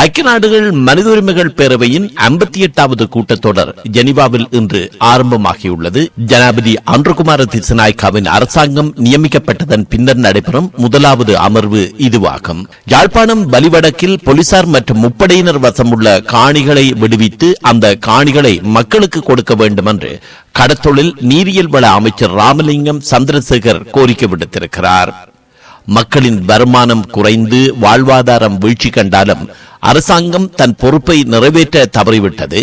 ஐக்கிய நாடுகள் மனித உரிமைகள் பேரவையின் ஐம்பத்தி எட்டாவது கூட்டத்தொடர் ஜெனீவாவில் இன்று ஆரம்பமாகியுள்ளது. ஜனாபதி அன்றுகுமார திசநாயக்காவின் அரசாங்கம் நியமிக்கப்பட்டதன் பின்னர் நடைபெறும் முதலாவது அமர்வு இதுவாகும். யாழ்ப்பாணம் பலிவடக்கில் போலீசார் மற்றும் முப்படையினர் வசமுள்ள காணிகளை விடுவித்து அந்த காணிகளை மக்களுக்கு கொடுக்க வேண்டும் என்று கடத்தொழில் நீரியல் வள அமைச்சர் ராமலிங்கம் சந்திரசேகர் கோரிக்கை விடுத்திருக்கிறார். மக்களின் வருமானம் குறைந்து வாழ்வாதாரம் வீழ்ச்சி கண்டாலும் அரசாங்கம் தன் பொறுப்பை நிறைவேற்ற தவறிவிட்டது.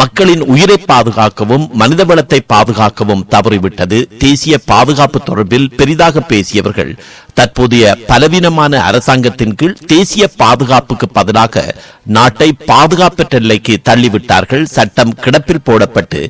மக்களின் உயிரை பாதுகாக்கவும் மனிதவளத்தை பாதுகாக்கவும் தவறிவிட்டது. தேசிய பாதுகாப்பு தொடர்பில் பெரிதாக பேசியவர்கள் தற்போதைய பலவீனமான அரசாங்கத்தின் கீழ் தேசிய பாதுகாப்புக்கு பதிலாக நாட்டை பாதுகாப்பற்ற நிலைக்கு தள்ளிவிட்டார்கள். சட்டம் கிடப்பில் போடப்பட்டு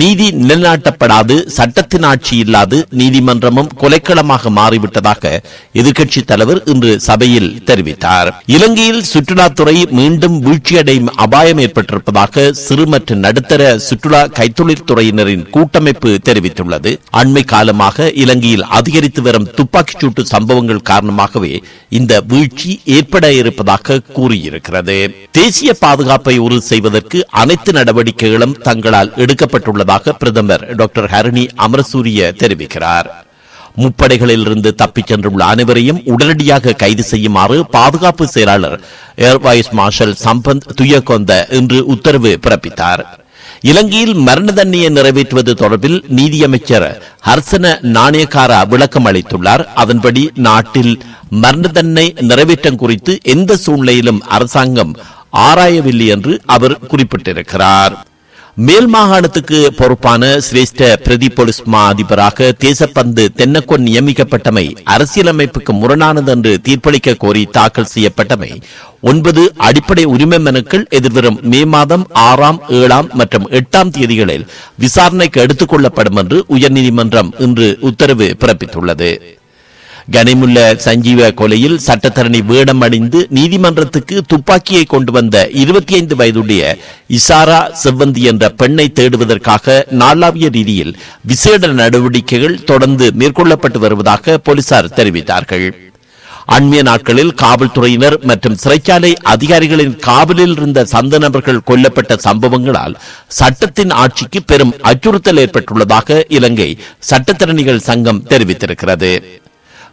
நீதி நிலைநாட்டப்படாது சட்டத்தின் ஆட்சி இல்லாது நீதிமன்றமும் கொலைக்களமாக மாறிவிட்டதாக எதிர்க்கட்சி தலைவர் இன்று சபையில் தெரிவித்தார். இலங்கையில் சுற்றுலாத்துறை மீண்டும் வீழ்ச்சியடையும் அபாயம் ஏற்பட்டிருப்பதாக சிறு மற்றும் நடுத்தர சுற்றுலா கைத்தொழில் துறையினரின் கூட்டமைப்பு தெரிவித்துள்ளது. அண்மை காலமாக இலங்கையில் அதிகரித்து வரும் துப்பாக்கிச் சூட்டு சம்பவங்கள் காரணமாகவே இந்த வீழ்ச்சி ஏற்பட இருப்பதாக கூறியிருக்கிறது. தேசிய பாதுகாப்பை உறுதி செய்வதற்கு அனைத்து நடவடிக்கைகளும் தங்களால் எடுக்கப்பட்டுள்ளதாக பிரதமர் டாக்டர் ஹரணி அமரசூரிய தெரிவிக்கிறார். முப்படைகளிலிருந்து தப்பிச் சென்றுள்ள அனைவரையும் உடனடியாக கைது செய்யுமாறு பாதுகாப்பு செயலாளர் ஏர் வைஸ் மார்ஷல் சம்பந்த் துயக்கொந்த இன்று உத்தரவு பிறப்பித்தார். இலங்கையில் மரண தண்டனையை நிறைவேற்றுவது தொடர்பில் நீதியமைச்சர் ஹர்சன நாணயக்காரா விளக்கம் அளித்துள்ளார். அதன்படி நாட்டில் மரண தண்டனை நிறைவேற்றம் குறித்து எந்த சூழ்நிலையிலும் அரசாங்கம் ஆராயவில்லை என்று அவர் குறிப்பிட்டிருக்கிறார். மேல் மாகாணத்துக்கு பொறுப்பான சிரேஷ்ட பிரதி போலீஸ் மா அதிபராக தேசப்பந்து தென்னக்கொன் நியமிக்கப்பட்டமை அரசியலமைப்புக்கு முரணானது என்று தீர்ப்பளிக்க கோரி தாக்கல் செய்யப்பட்டமை ஒன்பது அடிப்படை உரிமை மனுக்கள் எதிர்வரும் மே மாதம் ஆறாம் ஏழாம் மற்றும் எட்டாம் தேதிகளில் விசாரணைக்கு எடுத்துக் கொள்ளப்படும் என்று உயர்நீதிமன்றம் இன்று உத்தரவு பிறப்பித்துள்ளது. கனிமுல்ல சஞ்சீவ கொலையில் சட்டத்தரணி வேடம் அணிந்து நீதிமன்றத்துக்கு துப்பாக்கியை கொண்டு வந்த இருபத்தி ஐந்து வயதுடைய இசாரா செவ்வந்தி என்ற பெண்ணை தேடுவதற்காக நாளாவிய ரீதியில் விசேட நடவடிக்கைகள் தொடர்ந்து மேற்கொள்ளப்பட்டு வருவதாக போலீசார் தெரிவித்தார்கள். அண்மைய நாட்களில் காவல்துறையினர் மற்றும் சிறைச்சாலை அதிகாரிகளின் காவலில் இருந்த சந்த நபர்கள் கொல்லப்பட்ட சம்பவங்களால் சட்டத்தின் ஆட்சிக்கு பெரும் அச்சுறுத்தல் ஏற்பட்டுள்ளதாக இலங்கை சட்டத்திறனிகள் சங்கம் தெரிவித்திருக்கிறது.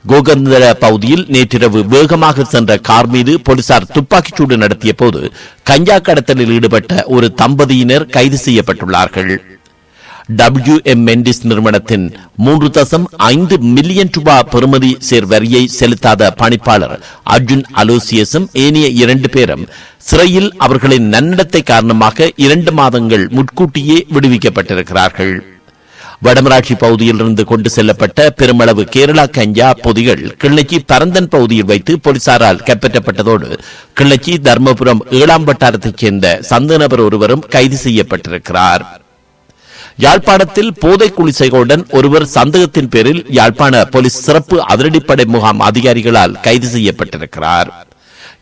கோகந்தர பகுதியில் நேற்றிரவு வேகமாக சென்ற கார் மீது போலீசார் துப்பாக்கிச்சூடு நடத்திய போது கஞ்சா கடத்தலில் ஈடுபட்ட ஒரு தம்பதியினர் கைது செய்யப்பட்டுள்ளார்கள். டபிள்யூ எம் மெண்டிஸ் நிறுவனத்தின் மூன்று தசம் ஐந்து மில்லியன் ரூபாய் பெறுமதி சேர் வரியை செலுத்தாத பணிப்பாளர் அர்ஜுன் அலோசியஸும் ஏனைய இரண்டு பேரும் சிறையில் அவர்களின் நன்னடத்தை காரணமாக இரண்டு மாதங்கள் முன்கூட்டியே விடுவிக்கப்பட்டிருக்கிறார்கள். வடமராட்சி பகுதியிலிருந்து கொண்டு செல்லப்பட்ட பெருமளவு கேரளா கஞ்சா பொதிகள் கிள்ளச்சி பரந்தன் பகுதியில் வைத்து போலீசாரால் கைப்பற்றப்பட்டதோடு கிள்ளச்சி தர்மபுரம் ஏழாம் வட்டாரத்தைச் சேர்ந்த சந்த நபர் ஒருவரும் கைது செய்யப்பட்டிருக்கிறார். யாழ்ப்பாணத்தில் போதை குளிசைகளுடன் ஒருவர் சந்தேகத்தின் பேரில் யாழ்ப்பாண போலீஸ் சிறப்பு அதிரடிப்படை முகாம் அதிகாரிகளால் கைது செய்யப்பட்டிருக்கிறார்.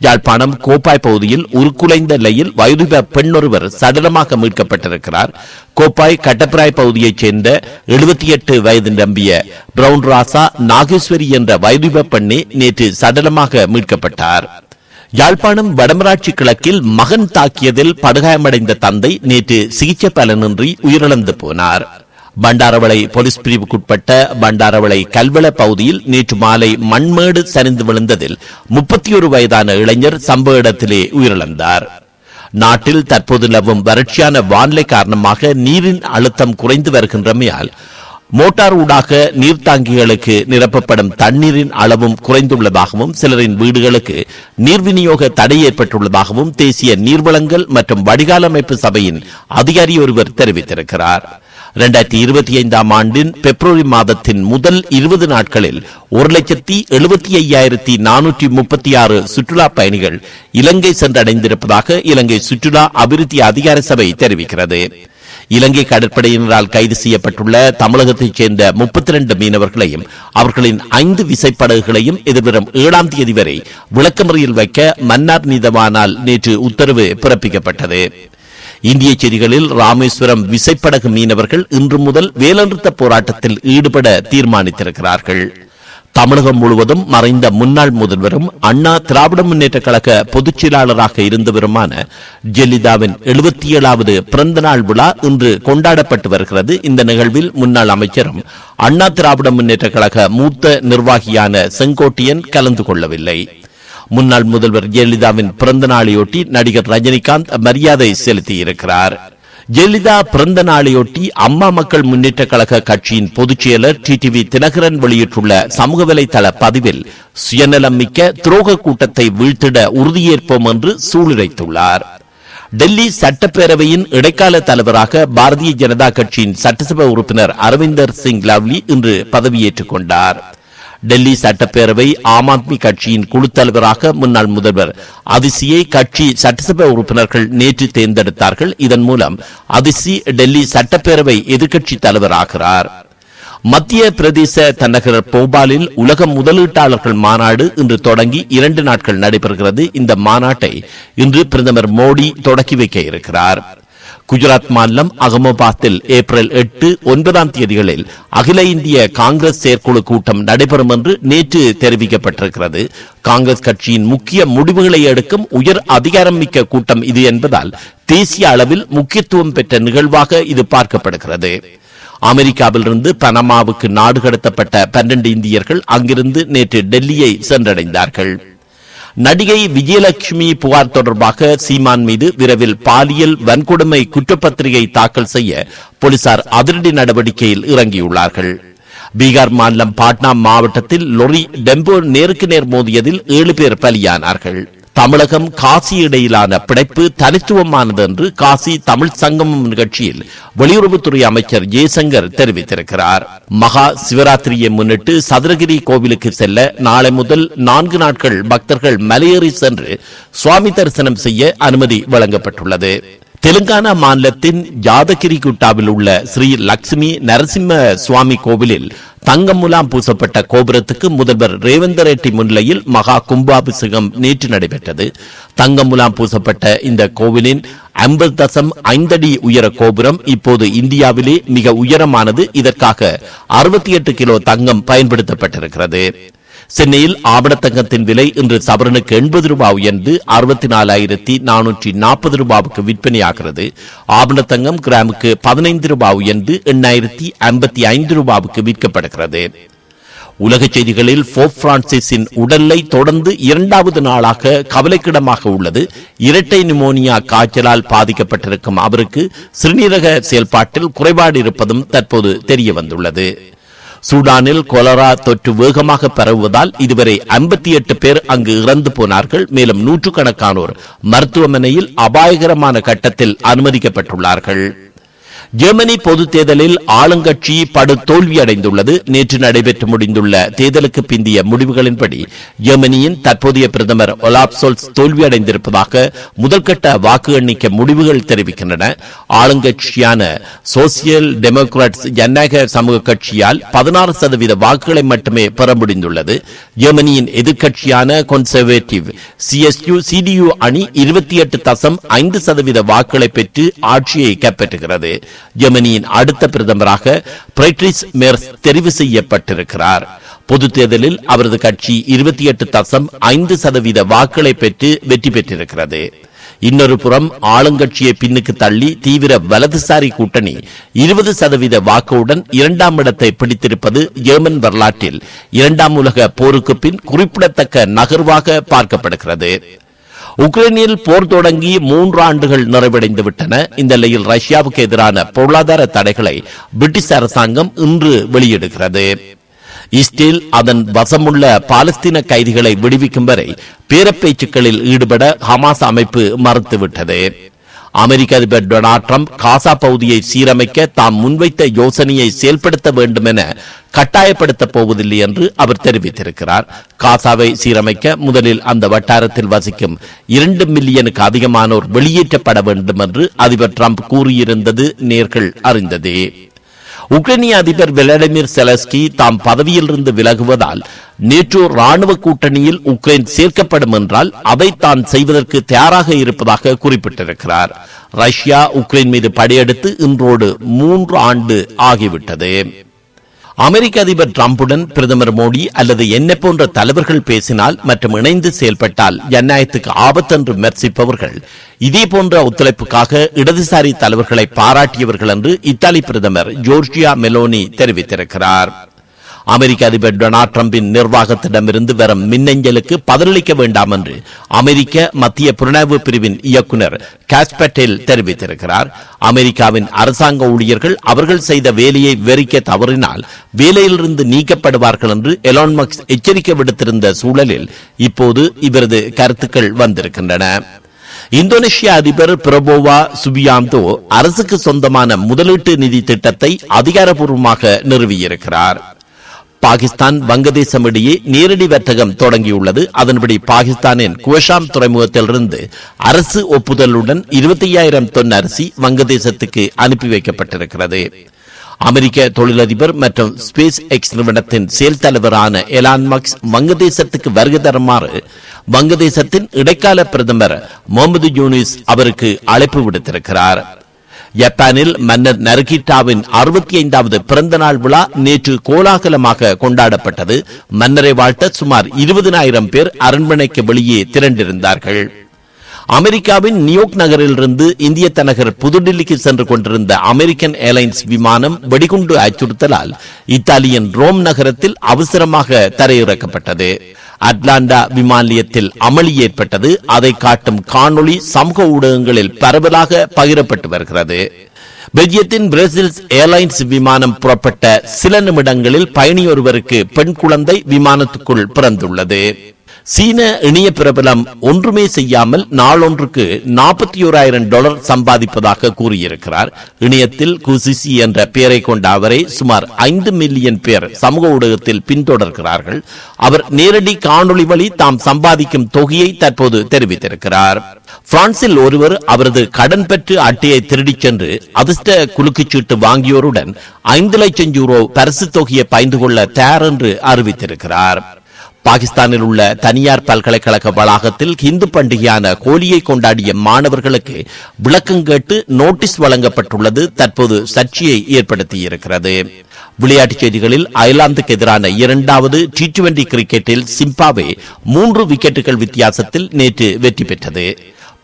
யாழ்ப்பாணம் கோப்பாய் பகுதியில் உருக்குலைந்த நிலையில் வயோதிப பெண் ஒருவர் சடலமாக மீட்கப்பட்டிருக்கிறார். கோப்பாய் கட்டப்பிராய் பகுதியைச் சேர்ந்த எழுபத்தி எட்டு வயது நம்பிய பிரவுன் ராசா நாகேஸ்வரி என்ற வயோதிப பெண்ணே நேற்று சடலமாக மீட்கப்பட்டார். யாழ்ப்பாணம் வடமராட்சி கிழக்கில் மகன் தாக்கியதில் படுகாயமடைந்த தந்தை நேற்று சிகிச்சை பலனின்றி உயிரிழந்து போனார். பண்டாரவளை போலீஸ் பிரிவுக்குட்பட்ட பண்டாரவளை கல்வள பகுதியில் நேற்று மாலை மண்மேடு சரிந்து விழுந்ததில் முப்பத்தி ஒரு வயதான இளைஞர் சம்பவ இடத்திலே உயிரிழந்தார். நாட்டில் தற்போது நிலவும் வறட்சியான வானிலை காரணமாக நீரின் அழுத்தம் குறைந்து வருகின்றமையால் மோட்டார் ஊடாக நீர்த்தாங்கிகளுக்கு நிரப்பப்படும் தண்ணீரின் அளவும் குறைந்துள்ளதாகவும் சிலரின் வீடுகளுக்கு நீர் விநியோக தடை ஏற்பட்டுள்ளதாகவும் தேசிய நீர்வளங்கள் மற்றும் வடிகாலமைப்பு சபையின் அதிகாரி ஒருவர் தெரிவித்திருக்கிறார். இரண்டாயிரத்தி இருபத்தி ஐந்தாம் ஆண்டின் பிப்ரவரி மாதத்தின் முதல் இருபது நாட்களில் ஒரு லட்சத்தி எழுபத்தி ஐயாயிரத்தி நானூற்றி முப்பத்தி ஆறு சுற்றுலா பயணிகள் இலங்கை சென்றடைந்திருப்பதாக இலங்கை சுற்றுலா அபிவிருத்தி அதிகார சபை தெரிவிக்கிறது. இலங்கை கடற்படையினரால் கைது செய்யப்பட்டுள்ள தமிழகத்தைச் சேர்ந்த முப்பத்தி இரண்டு மீனவர்களையும் அவர்களின் ஐந்து விசைப்படகுகளையும் எதிர்வரும் ஏழாம் தேதி வரை விளக்கமறியில் வைக்க மன்னார் நீதவானால் நேற்று உத்தரவு பிறப்பிக்கப்பட்டது. இந்திய செய்திகளில் ராமேஸ்வரம் விசைப்படகு மீனவர்கள் இன்று முதல் வேலநிறுத்த போராட்டத்தில் ஈடுபட தீர்மானித்திருக்கிறார்கள். தமிழகம் முழுவதும் மறைந்த முன்னாள் முதல்வரும் அண்ணா திராவிட முன்னேற்ற கழக பொதுச் செயலாளராக இருந்தவருமான ஜெயலலிதாவின் எழுபத்தி ஏழாவது பிறந்த நாள் விழா இன்று கொண்டாடப்பட்டு வருகிறது. இந்த நிகழ்வில் முன்னாள் அமைச்சரும் அண்ணா திராவிட முன்னேற்ற கழக மூத்த நிர்வாகியான செங்கோட்டையன் கலந்து கொள்ளவில்லை. முன்னாள் முதல்வர் ஜெயலலிதாவின் பிறந்த நாளையொட்டி நடிகர் ரஜினிகாந்த் மரியாதை செலுத்தியிருக்கிறார். ஜெயலலிதா பிறந்த நாளையொட்டி அம்மா மக்கள் முன்னேற்ற கழக கட்சியின் பொதுச் செயலர் டிடிவி தினகரன் வெளியிட்டுள்ள சமூக வலைதள பதிவில் சுயநலம் மிக்க துரோக கூட்டத்தை வீழ்த்திட உறுதியேற்போம் என்று சூளுரைத்துள்ளார். டெல்லி சட்டப்பேரவையின் இடைக்கால தலைவராக பாரதிய ஜனதா கட்சியின் சட்டசபை உறுப்பினர் அரவிந்தர் சிங் லவ்லி இன்று பதவியேற்றுக் கொண்டார். டெல்லி சட்டப்பேரவை ஆம் ஆத்மி கட்சியின் குழு தலைவராக முன்னாள் முதல்வர். அதிசியை கட்சி சட்டசபை உறுப்பினர்கள் நேற்று தேர்ந்தெடுத்தார்கள். இதன் மூலம் அதிசி டெல்லி சட்டப்பேரவை எதிர்க்கட்சி தலைவராகிறார். மத்திய பிரதேச தலைநகர் போபாலில் உலக முதலீட்டாளர்கள் மாநாடு இன்று தொடங்கி இரண்டு நாட்கள் நடைபெறுகிறது. இந்த மாநாட்டை இன்று பிரதமர் மோடி தொடக்கி வைக்க இருக்கிறார். குஜராத் மாநிலம் அகமதாபாத்தில் ஏப்ரல் எட்டு ஒன்பதாம் தேதிகளில் அகில இந்திய காங்கிரஸ் செயற்குழு கூட்டம் நடைபெறும் என்று நேற்று தெரிவிக்கப்பட்டிருக்கிறது. காங்கிரஸ் கட்சியின் முக்கிய முடிவுகளை எடுக்கும் உயர் அதிகாரம் மிக்க கூட்டம் இது என்பதால் தேசிய அளவில் முக்கியத்துவம் பெற்ற நிகழ்வாக இது பார்க்கப்படுகிறது. அமெரிக்காவிலிருந்து பனமாவுக்கு நாடு கடத்தப்பட்ட பன்னெண்டு இந்தியர்கள் அங்கிருந்து நேற்று டெல்லியை சென்றடைந்தார்கள். நடிகை விஜயலட்சுமி புகார் தொடர்பாக சீமான் மீது விரைவில் பாலியல் வன்கொடுமை குற்றப்பத்திரிகை தாக்கல் செய்ய போலீசார் அதிரடி நடவடிக்கையில் இறங்கியுள்ளார்கள். பீகார் மாநிலம் பாட்னா மாவட்டத்தில் லொரி டெம்போ நேருக்கு நேர் மோதியதில் ஏழு பேர் பலியானார்கள். தமிழகம் காசி இடையிலான பிணைப்பு தனித்துவமானது என்று காசி தமிழ் சங்கமம் நிகழ்ச்சியில் வெளியுறவுத்துறை அமைச்சர் ஜெய்சங்கர் தெரிவித்திருக்கிறார். மகா சிவராத்திரியை முன்னிட்டு சதுரகிரி கோவிலுக்கு செல்ல நாளை முதல் நான்கு நாட்கள் பக்தர்கள் மலையேறி சென்று சுவாமி தரிசனம் செய்ய அனுமதி வழங்கப்பட்டுள்ளது. தெலுங்கானா மாநிலத்தின் ஜாதகிரி குட்டாவில் உள்ள ஸ்ரீ லட்சுமி நரசிம்ம சுவாமி கோவிலில் தங்கம் முலாம் பூசப்பட்ட கோபுரத்துக்கு முதல்வர் ரேவந்த ரெட்டி முன்னிலையில் மகா கும்பாபிஷேகம் நேற்று நடைபெற்றது. தங்கம் முலாம் பூசப்பட்ட இந்த கோவிலின் ஐம்பது தசம் ஐந்தடி உயர கோபுரம் இப்போது இந்தியாவிலே மிக உயரமானது. இதற்காக அறுபத்தி எட்டு கிலோ தங்கம் பயன்படுத்தப்பட்டிருக்கிறது. சென்னையில் ஆபணத்தங்கத்தின் விலை இன்று சவரனுக்கு எண்பது ரூபாய் உயர்ந்து அறுபத்தி நாலாயிரத்தி நானூற்றி நாற்பது ரூபாவுக்கு விற்பனையாகிறது. ஆபணத்தங்கம் கிராமுக்கு பதினைந்து ரூபாய் உயர்ந்து எண்ணாயிரத்தி ஐம்பத்தி ஐந்து ரூபாவுக்கு விற்கப்படுகிறது. உலக செய்திகளில் போப் பிரான்சிஸின் உடலை தொடர்ந்து இரண்டாவது நாளாக கவலைக்கிடமாக உள்ளது. இரட்டை நிமோனியா காய்ச்சலால் பாதிக்கப்பட்டிருக்கும் அவருக்கு சிறுநீரக செயல்பாட்டில் குறைபாடு இருப்பதும் தற்போது தெரிய வந்துள்ளது சூடானில் கொலரா தொற்று வேகமாக பரவுவதால் இதுவரை ஐம்பத்தி எட்டு பேர் அங்கு இறந்து போனார்கள். மேலும் நூற்றுக்கணக்கானோர் மருத்துவமனையில் அபாயகரமான கட்டத்தில் அனுமதிக்கப்பட்டுள்ளார்கள். ஜெர்மனி பொது தேர்தலில் ஆளுங்கட்சி படு தோல்வியடைந்துள்ளது நேற்று நடைபெற்று முடிந்துள்ள தேர்தலுக்கு பிந்திய முடிவுகளின்படி ஜெர்மனியின் தற்போதைய பிரதமர் ஒலாப் சோல்ஸ் தோல்வியடைந்திருப்பதாக முதல்கட்ட வாக்கு எண்ணிக்கை முடிவுகள் தெரிவிக்கின்றன. ஆளுங்கட்சியான சோசியல் டெமோக்ராட்ஸ் ஜனநாயக சமூக கட்சியால் பதினாறு சதவீத வாக்குகளை மட்டுமே பெற முடிந்துள்ளது. ஜெர்மனியின் எதிர்க்கட்சியான கன்சர்வேட்டிவ் சிஎஸ்யூ சிடியு அணி இருபத்தி எட்டு தசம் ஐந்து சதவீத வாக்குகளை பெற்று ஆட்சியை கைப்பற்றுகிறது. ஜெர்மனியின் அடுத்த பிரதமராக பிரைட்ரிஸ் மேர்ஸ் தெரிவு செய்யப்பட்டிருக்கிறார். பொது தேர்தலில் அவரது கட்சி இருபத்தி எட்டு தசம் ஐந்து சதவீத வாக்களை பெற்று வெற்றி பெற்றிருக்கிறது. இன்னொரு புறம் ஆளுங்கட்சியை பின்னுக்கு தள்ளி தீவிர வலதுசாரி கூட்டணி இருபது சதவீத வாக்குடன் இரண்டாம் இடத்தை பிடித்திருப்பது ஜெர்மன் வரலாற்றில் இரண்டாம் உலக போருக்கு பின் குறிப்பிடத்தக்க நகர்வாக பார்க்கப்படுகிறது. உக்ரைனில் போர் தொடங்கி மூன்று ஆண்டுகள் நிறைவடைந்து விட்டன இந்த நிலையில் ரஷ்யாவுக்கு எதிரான பொருளாதார தடைகளை பிரிட்டிஷ் அரசாங்கம் இன்று வெளியிடுகிறது. இஸ்ரேல் அதன் வசமுள்ள பாலஸ்தீன கைதிகளை விடுவிக்கும் வரை பேரப்பேச்சுக்களில் ஈடுபட ஹமாஸ் அமைப்பு மறுத்துவிட்டது. அமெரிக்க அதிபர் டொனால்ட் ட்ரம்ப் காசா பகுதியை சீரமைக்க தாம் முன்வைத்த யோசனையை செயல்படுத்த வேண்டும் என கட்டாயப்படுத்தப் போவதில்லை என்று அவர் தெரிவித்திருக்கிறார். காசாவை சீரமைக்க முதலில் அந்த வட்டாரத்தில் வசிக்கும் இரண்டு மில்லியனுக்கு அதிகமானோர் வெளியேற்றப்பட வேண்டும் என்று அதிபர் ட்ரம்ப் கூறியிருந்தது நேர்கள் அறிந்ததே. உக்ரைனிய அதிபர் விளாடிமிர் செலஸ்கி தாம் பதவியிலிருந்து விலகுவதால் நேற்று ராணுவ கூட்டணியில் உக்ரைன் சேர்க்கப்படும் என்றால் அதை தான் செய்வதற்கு தயாராக இருப்பதாக குறிப்பிட்டிருக்கிறார். ரஷ்யா உக்ரைன் மீது படையெடுத்து இன்றோடு மூன்று ஆண்டு ஆகிவிட்டது. அமெரிக்க அதிபர் டிரம்புடன் பிரதமர் மோடி அல்லது என்ன போன்ற தலைவர்கள் பேசினால் மற்றும் இணைந்து செயல்பட்டால் ஜனநாயகத்துக்கு ஆபத்து என்று விமர்சிப்பவர்கள். இதே போன்ற ஒத்துழைப்புக்காக இடதுசாரி தலைவர்களை பாராட்டியவர்கள் என்று இத்தாலி பிரதமர் ஜோர்ஜியா மெலோனி தெரிவித்திருக்கிறார். அமெரிக்க அதிபர் டொனால்ட் டிரம்பின் நிர்வாகத்திடமிருந்து வரும் மின்னஞ்சலுக்கு பதிலளிக்க வேண்டாம் என்று அமெரிக்க மத்திய புலனாய்வு பிரிவின் இயக்குநர் காஸ் பட்டேல் தெரிவித்திருக்கிறார். அமெரிக்காவின் அரசாங்க ஊழியர்கள் அவர்கள் செய்த வேலையை விவரிக்க தவறினால் வேலையிலிருந்து நீக்கப்படுவார்கள் என்று எலான் மக்ஸ் எச்சரிக்கை விடுத்திருந்த சூழலில் இப்போது இவரது கருத்துக்கள் வந்திருக்கின்றன. இந்தோனேஷிய அதிபர் பிரபோவா சுபியாந்தோ அரசுக்கு சொந்தமான முதலீட்டு நிதி திட்டத்தை அதிகாரப்பூர்வமாக நிறுவியிருக்கிறார். பாகிஸ்தான் வங்கதேசம் இடையே நேரடி வர்த்தகம் தொடங்கியுள்ளது. அதன்படி பாகிஸ்தானின் குவஷாம் துறைமுகத்திலிருந்து அரசு ஒப்புதலுடன் இருபத்தி ஐயாயிரம் தொன் அரிசி வங்கதேசத்துக்கு அனுப்பி வைக்கப்பட்டிருக்கிறது. அமெரிக்க தொழிலதிபர் மற்றும் ஸ்பேஸ் எக்ஸ் நிறுவனத்தின் செயல் தலைவரான எலான் மக்ஸ் வங்கதேசத்துக்கு வருகை தருமாறு வங்கதேசத்தின் இடைக்கால பிரதமர் முகமது யூனிஸ் அவருக்கு அழைப்பு விடுத்திருக்கிறார். ஜப்பானில் மன்னர் நரகிட்டாவின் அறுபத்தி ஐந்தாவது பிறந்த நாள் விழா நேற்று கோலாகலமாக கொண்டாடப்பட்டது. மன்னரை வாழ்த்த சுமார் இருபதினாயிரம் பேர் அரண்மனைக்கு வெளியே திரண்டிருந்தார்கள். அமெரிக்காவின் நியூயோர்க் நகரிலிருந்து இந்திய தலைநகர் புதுடில்லிக்கு சென்று கொண்டிருந்த அமெரிக்கன் ஏர்லைன்ஸ் விமானம் வெடிகுண்டு அச்சுறுத்தலால் இத்தாலியின் ரோம் நகரத்தில் அவசரமாக தரையிறக்கப்பட்டது. அட்லாண்டா விமான நிலையத்தில் அமளி ஏற்பட்டது. அதை காட்டும் காணொளி சமூக ஊடகங்களில் பரவலாக பகிரப்பட்டு வருகிறது. பெல்ஜியத்தின் பிரேசில்ஸ் ஏர்லைன்ஸ் விமானம் புறப்பட்ட சில நிமிடங்களில் பயணி ஒருவருக்கு பெண் குழந்தை விமானத்துக்குள் பிறந்துள்ளது. சீன இணைய பிரபலம் ஒன்றுமே செய்யாமல் நாளொன்றுக்கு நாற்பத்தி ஓராயிரம் டாலர் சம்பாதிப்பதாக கூறியிருக்கிறார். இணையத்தில் குசிசி என்ற பெயரை கொண்ட அவரை சுமார் ஐந்து மில்லியன் பேர் சமூக ஊடகத்தில் பின்தொடர்கிறார்கள். அவர் நேரடி காணொளி வழி தாம் சம்பாதிக்கும் தொகையை தற்போது தெரிவித்திருக்கிறார். பிரான்சில் ஒருவர் அவரது கடன் பெற்று அட்டையை திருடிச் சென்று அதிர்ஷ்ட குலுக்குச்சீட்டு வாங்கியோருடன் ஐந்து லட்சம் யூரோ பரிசு தொகையை பயந்து கொள்ள தயார் என்று அறிவித்திருக்கிறார். பாகிஸ்தானில் உள்ள தனியார் பல்கலைக்கழக வளாகத்தில் இந்து பண்டிகையான கோலியை கொண்டாடிய மாணவர்களுக்கு விளக்கம் கேட்டு நோட்டீஸ் வழங்கப்பட்டுள்ளது தற்போது சர்ச்சையை ஏற்படுத்தியிருக்கிறது. விளையாட்டுச் செய்திகளில் அயர்லாந்துக்கு எதிரான இரண்டாவது டி டுவெண்டி கிரிக்கெட்டில் சிம்பாவே மூன்று விக்கெட்டுகள் வித்தியாசத்தில் நேற்று வெற்றி பெற்றது.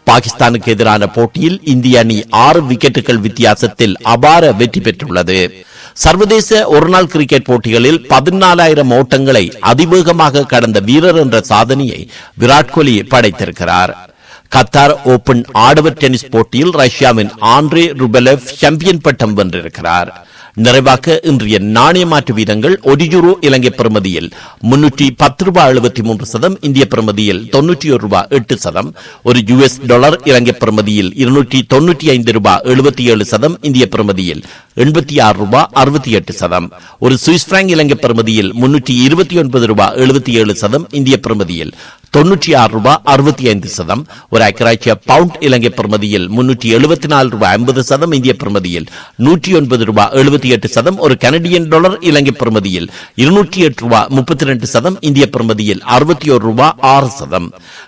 பாகிஸ்தானுக்கு எதிரான போட்டியில் இந்திய அணி ஆறு விக்கெட்டுகள் வித்தியாசத்தில் அபார வெற்றி பெற்றுள்ளது. சர்வதேச ஒருநாள் கிரிக்கெட் போட்டிகளில் பதினாலாயிரம் ஓட்டங்களை அதிவேகமாக கடந்த வீரர் என்ற சாதனையை விராட் கோலி படைத்திருக்கிறார். கத்தார் ஓபன் ஆடவர் டென்னிஸ் போட்டியில் ரஷ்யாவின் ஆண்ட்ரே ருபெலவ் சாம்பியன் பட்டம் வென்றிருக்கிறார். நிறைவாக இன்றைய நாணய மாற்று வீதங்கள் ஒரு யூரோ இலங்கை பிரமதியில் முன்னூற்றி பத்து ரூபாய் எழுபத்தி மூன்று சதம் இந்திய பிரமதியில் தொன்னூற்றி ஒரு ரூபாய் எட்டு சதம் ஒரு யுஎஸ் டாலர் இலங்கை பிரமதியில் இருநூற்றி தொன்னூற்றி ஐந்து ரூபாய் எழுபத்தி ஏழு சதம் இந்திய பிரமதியில் எண்பத்தி ஆறு ரூபாய் அறுபத்தி எட்டு சதம் ஒரு சுவிஸ் பிராங்க் இலங்கை பிரமதியில் முன்னூற்றி இருபத்தி ஒன்பது ரூபாய் எழுபத்தி ஏழு சதம் இந்திய பிரமதியில் தொன்னூற்றி ஆறு ரூபாய் அறுபத்தி ஐந்து சதம். ஒரு ஐக்கராட்சிய பவுண்ட் இலங்கை பிரமதியில் முன்னூற்றி எழுபத்தி நாலு ரூபாய் ஐம்பது சதம் இந்திய பிரமதியில் நூற்றி ஒன்பது ரூபாய் எழுபத்தி எட்டு சதம் ஒரு கனடியன் டாலர் இலங்கை பிரமதியில் இருநூற்றி எட்டு ரூபாய் முப்பத்தி